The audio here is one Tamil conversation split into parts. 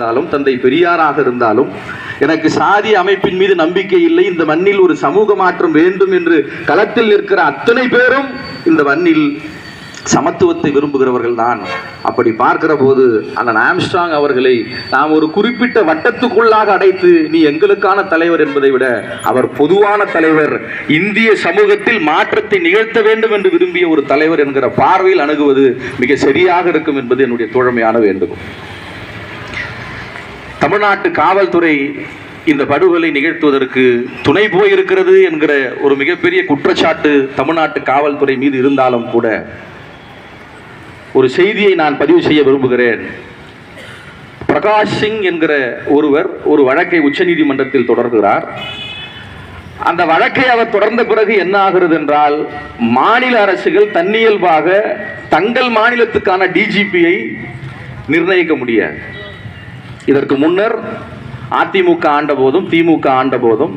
இருந்தாலும் தந்தை பெரியாராக இருந்தாலும் எனக்கு சாதி அமைப்பின் மீது நம்பிக்கை இல்லை. இந்த மண்ணில் ஒரு சமூக மாற்றம் வேண்டும் என்று களத்தில் நிற்கிற அத்தனை பேரும் இந்த மண்ணில் சமத்துவத்தை விரும்புகிறவர்கள் தான். அப்படி பார்க்கிற போது அண்ணன் ஆம்ஸ்ட்ராங் அவர்களை நாம் ஒரு குறிப்பிட்ட வட்டத்துக்குள்ளாக அடைத்து நீ எங்களுக்கான தலைவர் என்பதை விட அவர் பொதுவான தலைவர். இந்திய சமூகத்தில் மாற்றத்தை நிகழ்த்த வேண்டும் என்று விரும்பிய ஒரு தலைவர் என்கிற பார்வையில் அணுகுவது மிக சரியாக இருக்கும் என்பது என்னுடைய தோழமையான வேண்டுகோள். தமிழ்நாட்டு காவல்துறை இந்த படுகொலை நிகழ்த்துவதற்கு துணை போயிருக்கிறது என்கிற ஒரு மிகப்பெரிய குற்றச்சாட்டு தமிழ்நாட்டு காவல்துறை மீது இருந்தாலும் கூட ஒரு செய்தியை நான் பதிவு செய்ய விரும்புகிறேன். பிரகாஷ் சிங் என்கிற ஒருவர் ஒரு வழக்கை உச்சநீதிமன்றத்தில் தொடர்கிறார். அந்த வழக்கை அவர் தொடர்ந்த பிறகு என்ன ஆகிறது என்றால் மாநில அரசுகள் தன்னியல்பாக தங்கள் மாநிலத்துக்கான டிஜிபியை நிர்ணயிக்க முடியாது. இதற்கு முன்னர் அதிமுக ஆண்ட போதும் திமுக ஆண்ட போதும்.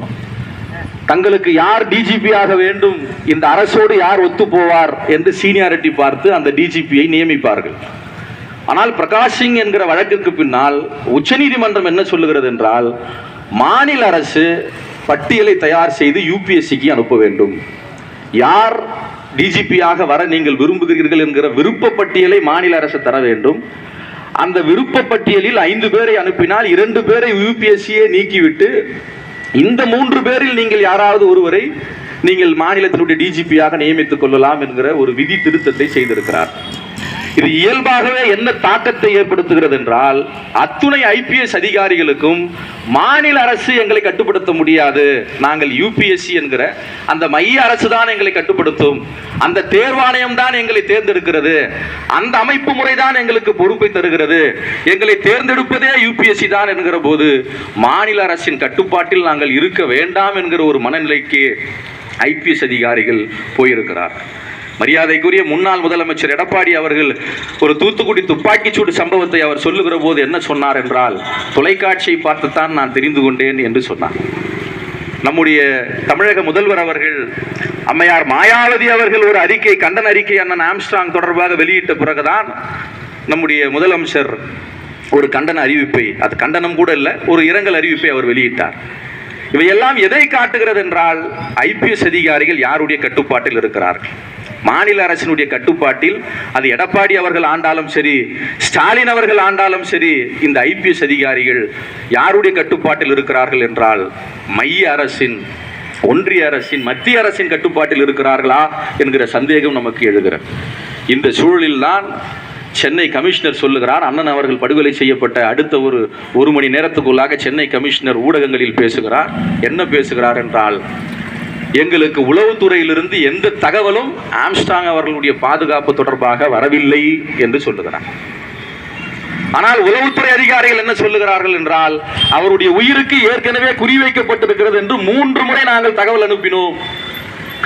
தங்களுக்கு யார் டிஜிபி ஆக வேண்டும் இந்த அரசோடு யார் ஒத்து போவார் என்று சீனியாரிட்டி பார்த்து அந்த டிஜிபியை நியமிப்பார்கள். ஆனால் பிரகாஷ் சிங் என்கிற வழக்கிற்கு பின்னால் உச்சநீதிமன்றம் என்ன சொல்லுகிறது என்றால் மாநில அரசு பட்டியலை தயார் செய்து யூபிஎஸ்சிக்கு அனுப்ப வேண்டும். யார் டிஜிபியாக வர நீங்கள் விரும்புகிறீர்கள் என்கிற விருப்ப பட்டியலை மாநில அரசு தர வேண்டும். அந்த விருப்ப பட்டியலில் ஐந்து பேரை அனுப்பினால் இரண்டு பேரை யூபிஎஸ்சியை நீக்கிவிட்டு இந்த மூன்று பேரில் நீங்கள் யாராவது ஒருவரை நீங்கள் மாநிலத்தினுடைய டிஜிபியாக நியமித்துக் கொள்ளலாம் என்கிற ஒரு விதி திருத்தத்தை செய்திருக்கிறார். இது இயல்பாகவே என்ன தாக்கத்தை ஏற்படுத்துகிறது என்றால் அத்துணை ஐபிஎஸ் அதிகாரிகளுக்கும் மாநில அரசு எங்களை கட்டுப்படுத்த முடியாது. நாங்கள் யூபிஎஸ்சி என்கிற அந்த மைய அரசு தான் எங்களை கட்டுப்படுத்தும். அந்த தேர்வாணையம் தான் எங்களை தேர்ந்தெடுக்கிறது. அந்த அமைப்பு முறை தான் எங்களுக்கு பொறுப்பை தருகிறது. எங்களை தேர்ந்தெடுப்பதே யூபிஎஸ்சி தான் என்கிற போது மாநில அரசின் கட்டுப்பாட்டில் நாங்கள் இருக்க வேண்டாம் என்கிற ஒரு மனநிலைக்கு ஐபிஎஸ் அதிகாரிகள் போயிருக்கிறார் மரியாதைக்குரிய முன்னாள் முதலமைச்சர் எடப்பாடி அவர்கள் ஒரு தூத்துக்குடி துப்பாக்கிச்சூடு சம்பவத்தை அவர் சொல்லுகிற போது என்ன சொன்னார் என்றால் தொலைக்காட்சியை பார்த்துத்தான் நான் தெரிந்து கொண்டேன் என்று சொன்னார். நம்முடைய தமிழக முதல்வர் அவர்கள் அம்மையார் மாயாவதி அவர்கள் ஒரு அறிக்கை கண்டன அறிக்கை அண்ணன் ஆம்ஸ்ட்ராங் தொடர்பாக வெளியிட்ட பிறகுதான் நம்முடைய முதலமைச்சர் ஒரு கண்டன அறிவிப்பை அது கண்டனம் கூட இல்லை ஒரு இரங்கல் அறிவிப்பை அவர் வெளியிட்டார். இவையெல்லாம் எதை காட்டுகிறது என்றால் ஐபிஎஸ் அதிகாரிகள் யாருடைய கட்டுப்பாட்டில் இருக்கிறார்கள்? மாநில அரசினுடைய கட்டுப்பாட்டில் அது எடப்பாடி அவர்கள் ஆண்டாலும் சரி ஸ்டாலின் அவர்கள் ஆண்டாலும் சரி இந்த ஐபிஎஸ் அதிகாரிகள் யாருடைய கட்டுப்பாட்டில் இருக்கிறார்கள் என்றால் மைய அரசின் ஒன்றிய அரசின் மத்திய அரசின் கட்டுப்பாட்டில் இருக்கிறார்களா என்கிற சந்தேகம் நமக்கு எழுகிறது. இந்த சூழலில்தான் சென்னை கமிஷனர் சொல்லுகிறார். அண்ணன் அவர்கள் படுகொலை செய்யப்பட்ட அடுத்த ஒரு ஒரு மணி நேரத்துக்குள்ளாக சென்னை கமிஷனர் ஊடகங்களில் பேசுகிறார். என்ன பேசுகிறார் என்றால் எங்களுக்கு உளவுத்துறையிலிருந்து எந்த தகவலும் ஆம்ஸ்டாங் அவர்களுடைய பாதுகாப்பு தொடர்பாக வரவில்லை என்று சொல்லுகிறார். ஆனால் உளவுத்துறை அதிகாரிகள் என்ன சொல்லுகிறார்கள் என்றால் அவருடைய உயிருக்கு ஏற்கனவே குறிவைக்கப்பட்டிருக்கிறது என்று மூன்று முறை நாங்கள் தகவல் அனுப்பினோம்.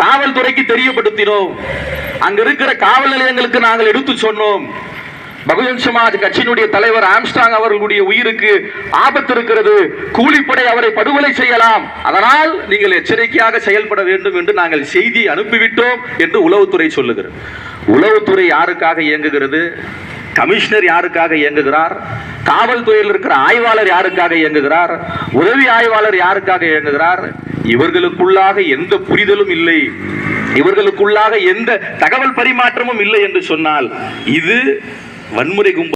காவல்துறைக்கு தெரியப்படுத்தினோம். அங்க இருக்கிற காவல் நிலையங்களுக்கு நாங்கள் எடுத்து சொன்னோம். பகுஜன் சமாஜ் கட்சியினுடைய தலைவர் ஆம்ஸ்டாங் அவர்களுடைய உயிருக்கு ஆபத்து இருக்கிறது கூலிப்படை அவரை படுகொலை செய்யலாம். அதனால் நீங்கள் எச்சரிக்கையாக செயல்பட வேண்டும் என்று நாங்கள் செய்தி அனுப்பிவிட்டோம் என்று உளவுத்துறை சொல்லுகிறது. உளவுத்துறை யாருக்காக இயங்குகிறது? கமிஷனர் யாருக்காக இயங்குகிறார்? காவல்துறையில் இருக்கிற ஆய்வாளர் யாருக்காக இயங்குகிறார்? உதவி ஆய்வாளர் யாருக்காக இயங்குகிறார்? இவர்களுக்குள்ளாக எந்த புரிதலும் இல்லை. இவர்களுக்குள்ளாக எந்த தகவல் பரிமாற்றமும் இல்லை என்று சொன்னால் இது வன்முறை கும்பல்.